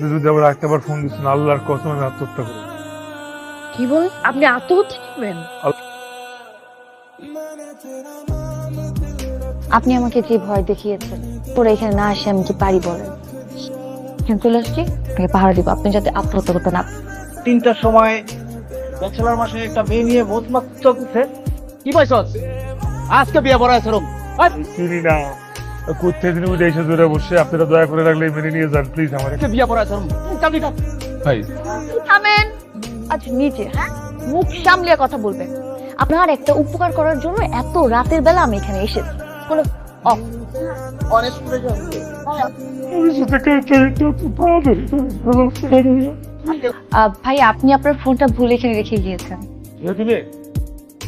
যদি আবার ফোন দিচ্ছেন। আল্লাহর কসম আমি আত্মহত্যা করি। কি বল আপনি আত্মহত্যা করবেন? আপনি আমাকে যে ভয় দেখিয়েছেন? তোরা এখানে না আসে আমি কি পারি বলেন? এখানে চলে আসছি আপনাকে পাহারা দিব। আপনি যাতে আত্মহত্যা করতে না তিনটার সময় ব্যাচেলার মাসে একটা মেয়ে নিয়ে বহুত মাস কি পাইছস আজকে বিয়ে পড়া আছে রুম। চিনি না। কোথায় দিন উঠে এসে দূরে বসে আপনারা দয়া করে রাখলে মেনে নিয়ে যান প্লিজ আমার। আজকে বিয়ে পড়া কাট ভাই। থামেন। আচ্ছা নিচে হ্যাঁ? মুখ সামলিয়ে কথা বলবেন। আপনার একটা উপকার করার জন্য এত রাতের বেলা আমি এখানে এসেছি। কোনো অফ। অনেক ভাই আপনি আপনার ফোনটা ভুলে এখানে রেখে গিয়েছেন।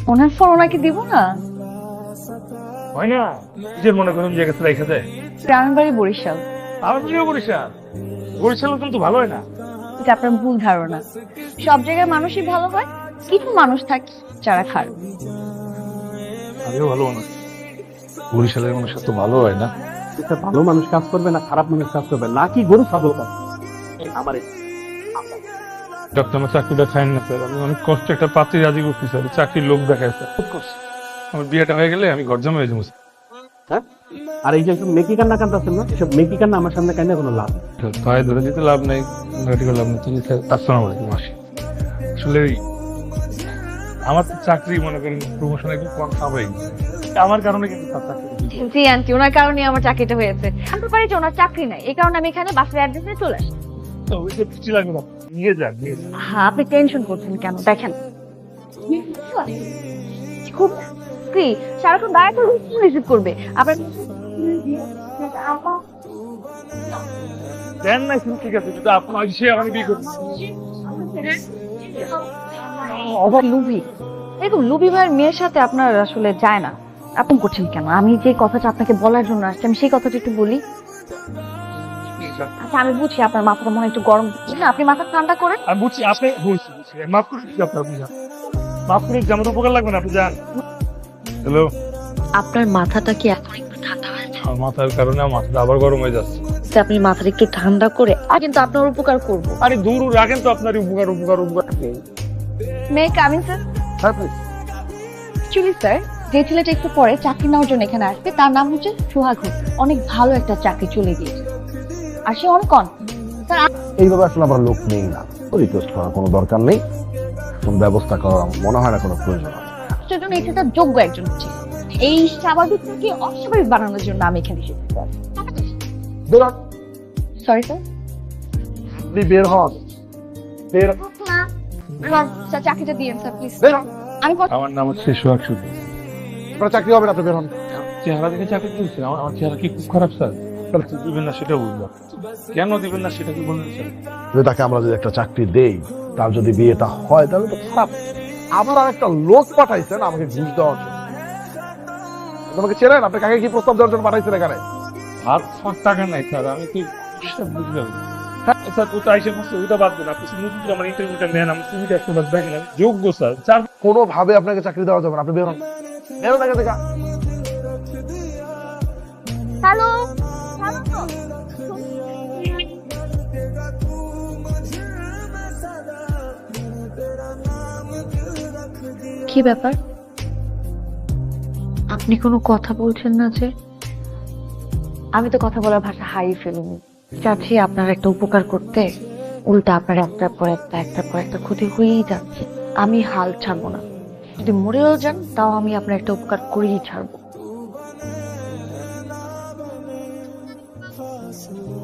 ওনার ফোন ওনাকে দিব না। হয় না? নিজের মনে করেন যে কাছে রেখে দেয় গ্রামের বাড়ি বরিশাল। আমার প্রিয় বরিশাল? বরিশাল কিন্তু ভালো হয় না। এটা আপনার ভুল ধারণা। সব জায়গায় মানুষই ভালো হয় কিছু মানুষ থাকে যারা খারাপ। আমিও ভালো মানুষ। বরিশালের মানুষ এত ভালো হয় না। একটা ভালো মানুষ কাজ করবে না খারাপ মানুষ কাজ করবে? না কি গরু ছাগল কাজ আমার ডক্টর আমার চাকরিটা খাইন না স্যার। আমি অনেক কষ্ট একটা পাত্রী রাজি করছি স্যার। চাকরির লোক দেখায় স্যার। খুব কষ্ট। আমার বিয়েটা হয়ে গেলে আমি ঘর জমা হয়ে যাব হ্যাঁ? আর এই যে সব মেকি কান্না কান্দাছেন না? এসব মেকি কান্না আমার সামনে কান্না কোনো লাভ। পায়ে ধরে দিতে লাভ নেই ঘাটি করে লাভ নেই তুমি স্যার আসসালামু আলাইকুম আসি। আসলে আমার তো চাকরি মনে করেন প্রমোশন একটু কম খাবাই আমার কারণে কিন্তু চাকরি জি আন্টি ওনার কারণে আমার চাকরিটা হয়েছে। আমি পারি যে ওনার চাকরি নাই। এই কারণে আমি এখানে বাসের অ্যাড্রেস চলে আসি। তো ওই যে খুশি লাগবে না নিয়ে যান নিয়ে যান। হ্যাঁ আপনি টেনশন করছেন কেন? দেখেন খুব ফ্রি সারাক্ষণ দাঁড়ায় করে রিসিভ করবে। আপনার দেন না শুধু ঠিক আছে কিন্তু আপনার সে আমাকে বিয়ে করছে অবাক লুবি। এরকম লুবি ভাইয়ের মেয়ের সাথে আপনার আসলে যায় না। আপনি করছেন কেন? আমি যে কথাটা আপনাকে বলার জন্য আসছি আমি সেই কথাটা একটু বলি। আচ্ছা আমি বুঝি আপনার মাথাটা মনে হয় একটু গরম। না আপনি মাথা ঠান্ডা করেন। আমি বুঝছি আপনি বুঝছি মাফ করে আপনার আপনি মাফ করে দিচ্ছি আমার উপকার লাগবে না আপনি যান। হ্যালো আপনার মাথাটা কি এখন একটু ঠান্ডা হয়েছে? আমার মাথার কারণে আমার মাথাটা আবার গরম হয়ে যাচ্ছে। আপনি মাথাটা একটু ঠান্ডা করে আর কিন্তু আপনার উপকার করব। আরে দূর রাখেন তো আপনার উপকার উপকার উপকার। May coming sir actually sir যে ছেলেটা একটু পরে চাকরি নেওয়ার জন্য এখানে আসবে তার নাম হচ্ছে সোহাগ ঘোষ। অনেক ভালো একটা চাকরি চলে গিয়েছে। আর সে অনেক কন স্যার এইভাবে আসলে আমার লোক নেই না। রিকোয়েস্ট করার কোনো দরকার নেই। কোন ব্যবস্থা করার মনে হয় না কোনো প্রয়োজন। আপনার জন্য ছেলেটা যোগ্য একজন হচ্ছে। এই স্বাভাবিক থেকে অস্বাভাবিক বানানোর জন্য আমি এখানে এসেছি বের। হন, সরি স্যার আপনি বের হন। বের। স্যার চাকরিটা দিয়েন স্যার প্লিজ বের হন। আমি আমার নাম হচ্ছে সোহাগ সুদী। আপনার চাকরি হবে না আপনি বের হন। চেহারা দেখে চাকরি দিয়েছে আমার আমার চেহারা কি খুব খারাপ স্যার? তাহলে দিবেন না সেটা বুঝলাম। কেন দিবেন না সেটা কি বলবেন স্যার? তাকে আমরা যদি একটা চাকরি দেই তার যদি বিয়েটা হয় তাহলে তো খারাপ। আবার আর একটা লোক পাঠাইছেন আমাকে ঘুষ দেওয়ার জন্য। আমাকে চেনেন? আপনি কাকে কি প্রস্তাব দেওয়ার জন্য পাঠাইছেন এখানে? হাত ফাঁক টাকা নাই স্যার। আমি সব বুঝলাম হ্যাঁ, স্যার ওটা এসে বসে ওটা বাদ দেন। আপনি শুধু নতুন করে আমার ইন্টারভিউটা নেন দেখেন যোগ্য স্যার। চার কোনোভাবে আপনাকে চাকরি দেওয়া যাবে না। আপনি বের হন বের হন এখান হ্যালো কি ব্যাপার? আপনি কোনো কথা বলছেন না যে? আমি তো কথা বলার ভাষা হারিয়ে ফেলিনি। চাচ্ছি আপনার একটা উপকার করতে। উল্টা আপনার একটার পর একটা, একটার পর একটা ক্ষতি হয়েই যাচ্ছে। আমি হাল ছাড়বো না। যদি মরেও যান, তাও আমি আপনার একটা উপকার করেই ছাড়বো।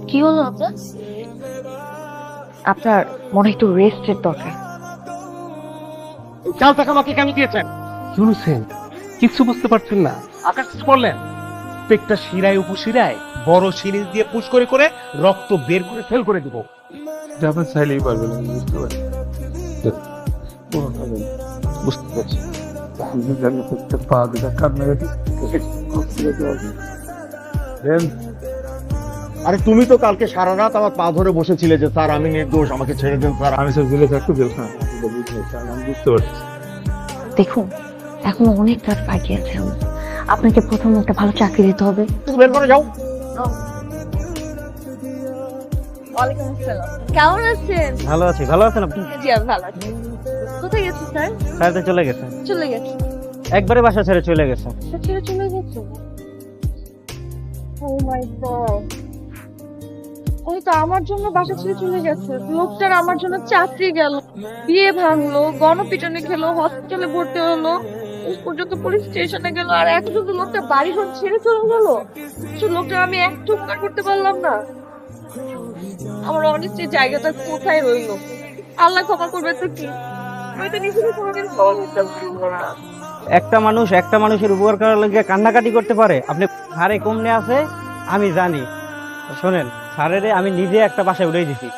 কি হলো আপনার? আপনার মনে একটু রেস্টের দরকার। চাল টাকা আমাকে কেন দিয়েছেন। শুনছেন কিছু বুঝতে পারছেন না। আকাশ করলেন প্রত্যেকটা শিরায় উপশিরায় বড় সিরিজ দিয়ে পুশ করে করে রক্ত বের করে ফেল করে দিব। চাইলেই বুঝতে পারছি। বুঝতে পারছি। প্রত্যেক পা দুটা কান্নাকাটি আরে তুমি তো কালকে সারা রাত আমার পা ধরে বসেছিলে যে স্যার আমি নির্দোষ আমাকে ছেড়ে দিন স্যার। আমি সব জেলে থাকতে জেলখানা বুঝতে আমি বুঝতে পারছি। দেখুন এখন অনেক রাত বাকি আছে আপনাকে প্রথম একটা ভালো চাকরি দিতে হবে। তুমি বের করে যাও। ওয়ালাইকুম আসসালাম। কেমন আছেন? ভালো আছি। ভালো আছেন আপনি? জি আমি ভালো আছি। কোথায় গেছেন স্যার? স্যার তো চলে গেছে। চলে গেছে। একবারে বাসা ছেড়ে চলে গেছে। স্যার ছেড়ে চলে গেছে? Oh my God. উনি তো আমার জন্য বাসা ছেড়ে চলে গেছে। লোকটার আমার জন্য চাকরি গেল, বিয়ে ভাঙলো, গণপিটনে খেলো হসপিটালে ভর্তি হলো পর্যন্ত পুলিশ স্টেশনে গেল, আর এখন শুধু লোকটা বাড়ি ঘর ছেড়ে চলে গেল? লোকটা আমি একটু উপকার করতে পারলাম না। আমার অনিশ্চিত জায়গাটা কোথায় রইল? আল্লাহ ক্ষমা করবে তো কি? আমি তো নিজেকে কোনোদিন ক্ষমা করতে একটা মানুষ একটা মানুষের উপকার করার লাগে কান্নাকাটি করতে পারে। আপনি সারে কমনে আছে? আমি জানি। শোনেন। স্যারেরে আমি নিজে একটা বাসায় উড়াই দিছি।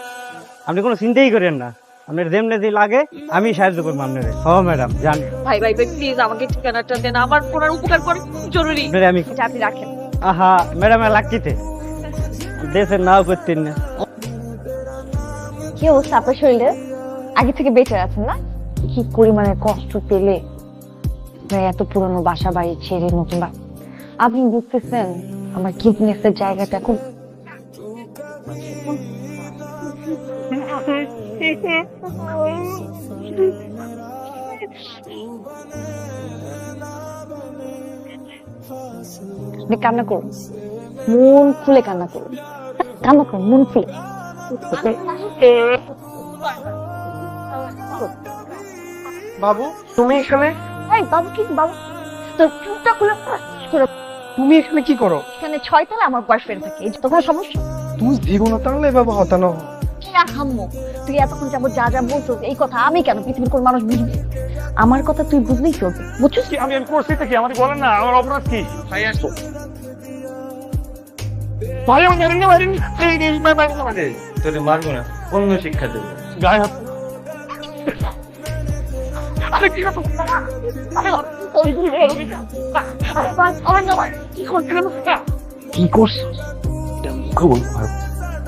আপনি কোনো চিন্তাই করেন না। আপনার যেমনি যে লাগে আমি সাহায্য করব আপনার। হ ম্যাডাম জানি। ভাই ভাই ভাই প্লিজ আমাকে ঠিকানাটা দেন। আমার ওনার উপকার করে জরুরি। আমি আপনি রাখেন। আহা ম্যাডাম লাকিতে। দেশের নাও করতেন না। কি অবস্থা আপনার শরীরে? আগে থেকে বেঁচে আছেন না? কি পরিমাণে কষ্ট পেলে এত পুরনো বাসা বাড়ি ছেড়ে নতুন বা আপনি বুঝতেছেন আমার কিডনেসের জায়গাটা খুব আপনি কান্না করুন মন খুলে কান্না করুন কান্না করুন মন খুলে। বাবু? তুমি এখানে? এই বাবু কি বাবু? তোর চুপটা খুলে করে তুমি এখানে কি করো? এখানে ছয় তলা আমার বয়ফ্রেন্ড থাকে এই যে তোমার সমস্যা। তুমি জীবনে টানলে এভাবে হতানো কি আর হাম্মু তুই এতক্ষণ যাব যা যা বলছো এই কথা আমি কেন পৃথিবীর কোন মানুষ বুঝবে? আমার কথা তুই বুঝলেই চলবে বুঝছিস? কি আমি আমি করছি তো কি? আমাকে বলেন না আমার অপরাধ কি? ভাই আসো। ভাই আমার মেরেন না মেরেন এই এই ভাই ভাই আমাকে তোরে মারবো না অন্য শিক্ষা দেবো। গায়ে হাত। আরে কি কথা? আরে ওই কি করছিস? কি করছ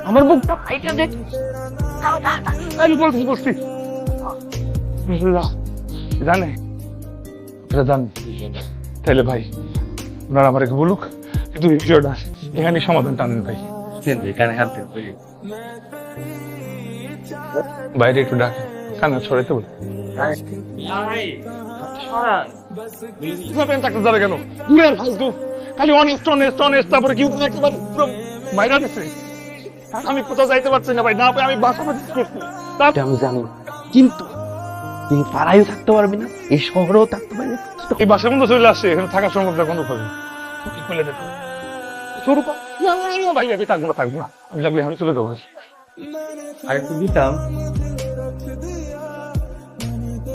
আমার বুকটা ফাইটা দেখ। আমি বলছি বলছি জানে? এটা জান। তাহলে ভাই ওনারা আমার বলুক কিন্তু এই বিষয়টা এখানে সমাধান টানেন ভাই। কানে হাত বাইরে একটু ডাক কান্না ছড়াইতে বল। চাকরি যাবে কেন? দূরের ফালতু। খালি অনেস্ট অনেস্ট অনেস্ট তারপরে কি পুরো? মাইরা দিচ্ছে আমি কোথাও যাইতে পারছি না ভাই না ভাই আমি বাসা বাড়ি করছি তা- আমি জানি। কিন্তু তুমি পাড়ায়ও থাকতে পারবি না এই শহরেও থাকতে পারবি না। এই বাসার মধ্যে চলে আসছে এখানে থাকার সম্ভব না কোনো ভাবে কি করলে দেখো শুরু কর। ভাই আমি থাকব না থাকব না। আমি লাগলে আমি চলে যাব। আর একটু দিতাম।